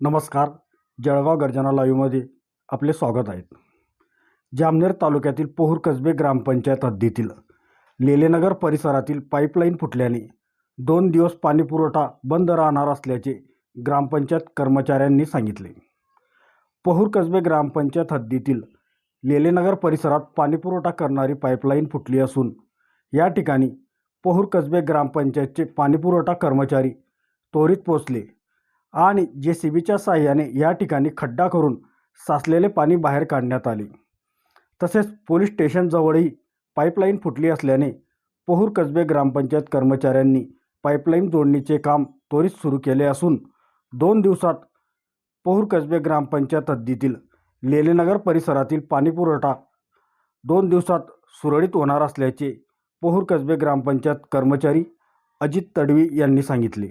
नमस्कार जळगाव गर्जना लाईव्हमध्ये आपले स्वागत आहे. जामनेर तालुक्यातील पोहूर कसबे ग्रामपंचायत हद्दीतील लेलेनगर परिसरातील पाईपलाईन फुटल्याने दोन दिवस पाणीपुरवठा बंद राहणार असल्याचे ग्रामपंचायत कर्मचाऱ्यांनी सांगितले. पोहूर कसबे ग्रामपंचायत हद्दीतील लेलेनगर परिसरात पाणीपुरवठा करणारी पाईपलाईन फुटली असून या ठिकाणी पोहूर कसबे ग्रामपंचायतचे पाणीपुरवठा कर्मचारी त्वरित पोचले आणि जे सी बीच्या साहाय्याने या ठिकाणी खड्डा करून साचलेले पाणी बाहेर काढण्यात आले. तसेच पोलीस स्टेशनजवळही पाईपलाईन फुटली असल्याने पोहूर कसबे ग्रामपंचायत कर्मचाऱ्यांनी पाईपलाईन जोडणीचे काम त्वरित सुरू केले असून दोन दिवसात पोहूर कसबे ग्रामपंचायत हद्दीतील लेलेनगर परिसरातील पाणीपुरवठा दोन दिवसात सुरळीत होणार असल्याचे पोहूर कसबे ग्रामपंचायत कर्मचारी अजित तडवी यांनी सांगितले.